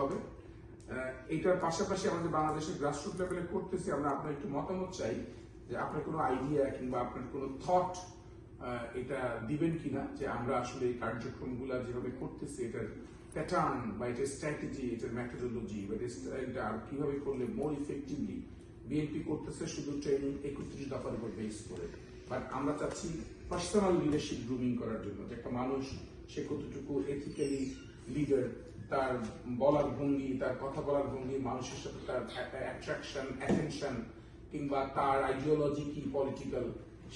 হবে। আহ, এইটার পাশাপাশি আমাদের বাংলাদেশের গ্রাসরুট লেভেলে করতেছি আমরা আপনার একটু মতামত চাই যে আপনার কোনো আইডিয়া কিংবা আপনার কোনো থট এটা দিবেন কিনা যে আমরা আসলে এই কার্যক্রমগুলো যেভাবে করতেছি এটার প্যাটার্ন বা এটার স্ট্র্যাটেজি এটার ম্যাথোডোলজি বা এটার- এটা আর কীভাবে করলে মোর ইফেক্টিভলি বিএনপি করতেছে শুধু ট্রেনিং একত্রিশ দফার উপর বেস করে। বাট আমরা চাচ্ছি পার্সোনাল লিডারশিপ গ্রুমিং করার জন্য যে একটা মানুষ সে কতটুকু এথিক্যালি লিডার তার বলার ভঙ্গি, তার কথা বলার ভঙ্গি, মানুষের সাথে তার অ্যাট্রাকশন অ্যাটেনশন কিংবা তার আইডিওলজি কি পলিটিক্যাল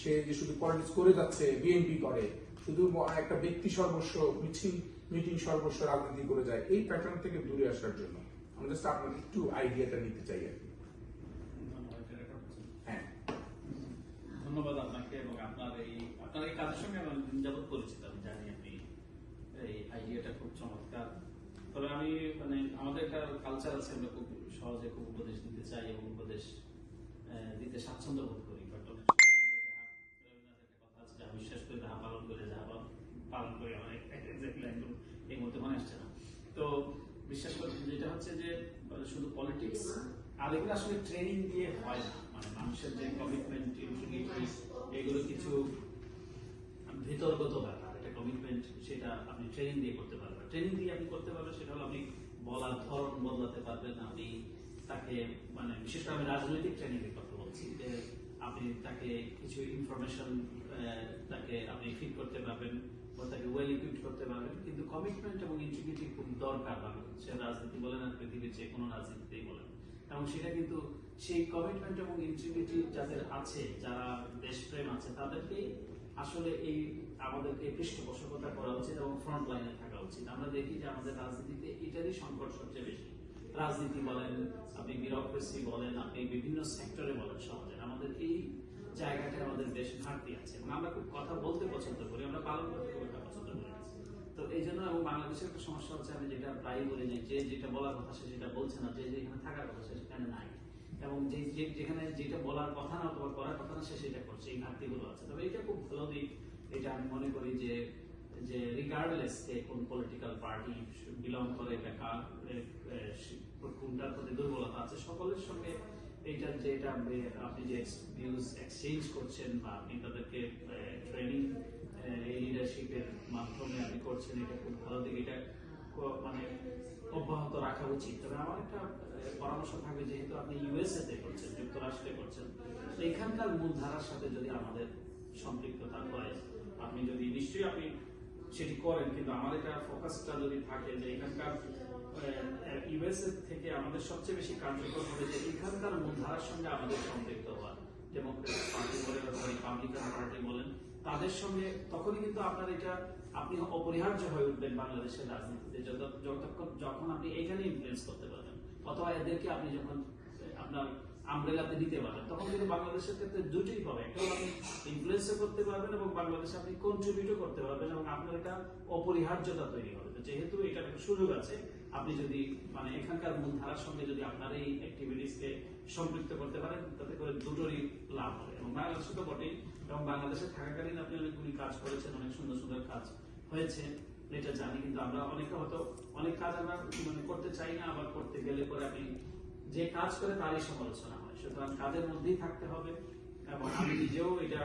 সে যে শুধু পলিটিক্স করে যাচ্ছে বিএনপি করে, শুধু একটা ব্যক্তি সর্বস্ব, মিছিল মিটিং সর্বস্ব রাজনীতি করে যায়, এই প্যাটার্ন থেকে দূরে আসার জন্য। আমরা জাস্ট আপনার একটু আইডিয়াটা নিতে চাই আর কি। হ্যাঁ। ধন্যবাদ আপনাকে এবং আপনার এই আপনার এই কাজের সঙ্গে আমি দিন যাবত পরিচিত, আমি জানি আপনি এই আইডিয়াটা খুব তবে আমি মানে আমাদের একটা কালচার আছে, আমরা খুব সহজে খুব উপদেশ দিতে চাই এবং উপদেশ দিতে স্বাচ্ছন্দ্য বোধ করি। বাট অনেক আছে যাহা বিশ্বাস করে যাহা পালন করে যাহা পালন- করে, আমার একদম এই মুহূর্তে মনে আসছে না। তো বিশ্বাস করি, যেটা হচ্ছে যে, শুধু পলিটিক্স আর এগুলো আসলে ট্রেনিং দিয়ে হয় না। মানে মানুষের যে কমিটমেন্ট এগুলো কিছু ভিতরগত ব্যাপার। কমিটমেন্ট সেটা আপনি ট্রেনিং দিয়ে করতে পারবেন। ট্রেনিং দিয়ে আপনি করতে পারবেন, সেটা হলো আপনি বলার ধরন বদলাতে পারবেন, আপনি তাকে মানে বিশেষ করে আমি রাজনৈতিক ট্রেনিং এর কথা বলছি, যে আপনি তাকে কিছু ইনফরমেশন তাকে আপনি ফিট করতে পারবেন বা তাকে ওয়েল ইকুইপড করতে পারবেন। কিন্তু কমিটমেন্ট এবং ইন্টিগ্রিটি খুব দরকার বাংলাদেশের রাজনীতি বলেন আর পৃথিবীর যে কোনো রাজনীতিতেই বলেন এবং সেটা কিন্তু সেই কমিটমেন্ট এবং ইন্টিগ্রিটি যাদের আছে, যারা দেশপ্রেম আছে, তাদেরকেই আসলে এই আমাদেরকে পৃষ্ঠপোষকতা করা উচিত এবং ফ্রন্ট লাইনে থাকা উচিত। আমরা দেখি যে আমাদের রাজনীতিতে এটারই সংকট সবচেয়ে বেশি। রাজনীতি বলেন, আপনি বিউরোক্রেসি বলেন, আপনি বিভিন্ন সেক্টরে বলেন সমাজের আমাদের এই জায়গাটায় আমাদের বেশ ঘাটতি আছে এবং আমরা খুব কথা বলতে পছন্দ করি, আমরা পালন করতে খুব একটা পছন্দ করি তো এই জন্য এবং বাংলাদেশের একটা সমস্যা হচ্ছে, আমি যেটা প্রায় বলি যে যেটা বলার কথা সে সেটা বলছে না, যে যেখানে থাকার কথা সে সেখানে নাই। এবং যে যেখানে যেটা বলার কথা না, অথবা করার কথা না, সে সেটা করছে, এই ঘাটতিগুলো আছে। তবে এটা খুব ভালো দিক, এটা আমি মনে করি যে যে রিগার্ডলেস কে কোন পলিটিক্যাল পার্টি বিলং করে বা কার কোনটার প্রতি দুর্বলতা আছে, সকলের সঙ্গে এইটার যে, এটা আপনি- যে নিউজ এক্সচেঞ্জ করছেন বা আপনি তাদেরকে ট্রেনিং লিডারশিপের মাধ্যমে আপনি করছেন, এটা খুব ভালো দিক। এটা মানে অব্যাহত রাখা উচিত। তবে আমার একটা পরামর্শ থাকবে, যেহেতু আপনি ইউএসএ তে করছেন, যুক্তরাষ্ট্রে করছেন, তো এখানকার মূল ধারার সাথে যদি আমাদের সম্পৃক্ততা হয়, আপনি যদি, নিশ্চয়ই আপনি সেটি করেন, কিন্তু আমার এটা ফোকাসটা যদি থাকে যে এখানকার ইউএসএ থেকে আমাদের সবচেয়ে বেশি কার্যকর হবে যে এখানকার মূলধারার সঙ্গে আমাদের সম্পৃক্ত হওয়া। ডেমোক্রেটিক পার্টি বলেন রিপাবলিকান পার্টি বলেন তাদের সঙ্গে তখনই কিন্তু আপনার এটা আপনি অপরিহার্য হয়ে উঠবেন বাংলাদেশের রাজনীতিতে, যত- যতক্ষণ যখন আপনি এখানে ইনফ্লুয়েন্স করতে পারবেন, অথবা এদেরকে আপনি যখন আপনার আমরেলাতে নিতে পারেন তখন কিন্তু বাংলাদেশের ক্ষেত্রে দুটোই পাবে একটা আপনি ইনফ্লুয়েন্সও করতে পারবেন এবং বাংলাদেশে আপনি কন্ট্রিবিউটও করতে পারবেন এবং আপনার একটা অপরিহার্যতা তৈরি হবে। যেহেতু এটার একটা সুযোগ আছে, আপনি যদি মানে এখানকার মূল ধারার সঙ্গে যদি আপনার এই অ্যাক্টিভিটিসকে সম্পৃক্ত করতে পারেন, তাতে করে দুটোরই লাভ হবে। এবং বাংলাদেশে তো বটেই, এবং বাংলাদেশে থাকাকালীন আপনি অনেকগুলি কাজ করেছেন, অনেক সুন্দর সুন্দর কাজ হয়েছে, এটা জানি, কিন্তু আমরা অনেকে হয়তো অনেক কাজ আমরা মানে করতে চাই না, আবার করতে গেলে পরে আপনি যে কাজ করে তারই সমালোচনা হয়। সুতরাং কাজের মধ্যেই থাকতে হবে এবং আমি নিজেও এটা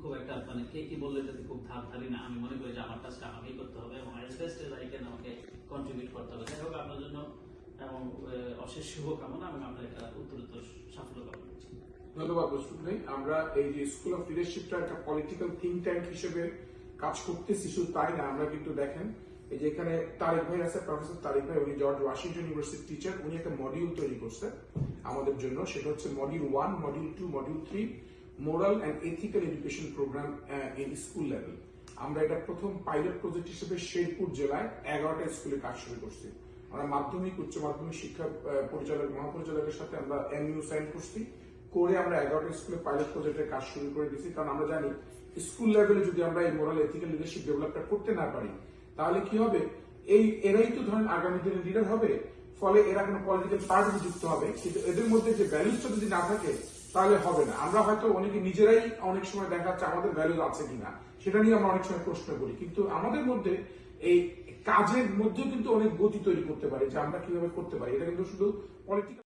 খুব একটা মানে কে কি বললে যাতে খুব ধার ধারি না। আমি মনে করি যে আমার কাজটা আমাকেই করতে হবে এবং as best as I can আমাকে কন্ট্রিবিউট করতে হবে। যাই হোক, আপনার জন্য, এবং অশেষ শুভকামনা এবং আপনার একটা উত্তরোত্তর সাফল্য কামনা ধন্যবাদ মুশফিক ভাই আমরা এই যে স্কুল অফ লিডারশিপটা একটা পলিটিক্যাল থিঙ্ক ট্যাঙ্ক হিসেবে কাজ করতেছি, শুধু তাই না, আমরা কিন্তু দেখেন, এই যে এখানে তারেক ভাই আছে প্রফেসর তারেক ভাই, উনি জর্জ ওয়াশিংটন ইউনিভার্সিটির টিচার উনি একটা মডিউল তৈরি করছে আমাদের জন্য। সেটা হচ্ছে module one module two module three moral and ethical education programme in school level আমরা এটা প্রথম পাইলট প্রজেক্ট হিসেবে শেরপুর জেলায় এগারোটা স্কুলে কাজ শুরু করছি। আমরা মাধ্যমিক, উচ্চ মাধ্যমিক শিক্ষা পরিচালক, মহাপরিচালকের সাথে আমরা এমইউ সাইন করছি। করে আমরা এগারোটা স্কুলে পাইলট প্রজেক্টের কাজ শুরু করে দিয়েছি। কারণ আমরা জানি স্কুল লেভেলে যদি আমরা এই মোরাল এথিক্যাল লিডারশিপ ডেভেলপটা করতে না পারি, তাহলে কি হবে? এই, এরাই তো ধরেন আগামী দিনে লিডার হবে, ফলে এরা কোনো পলিটিক্যাল পার্টি যুক্ত হবে। কিন্তু এদের মধ্যে যে ব্যালেন্সটা যদি না থাকে তাহলে হবে না। আমরা হয়তো অনেকে নিজেরাই অনেক সময় দেখা যাচ্ছে আমাদের ভ্যালু আছে কিনা। সেটা নিয়ে আমরা অনেক সময় প্রশ্ন করি। কিন্তু আমাদের মধ্যে এই কাজের মধ্যে কিন্তু অনেক গতি তৈরি করতে পারে যে আমরা কীভাবে করতে পারি। এটা কিন্তু শুধু পলিটিক্যাল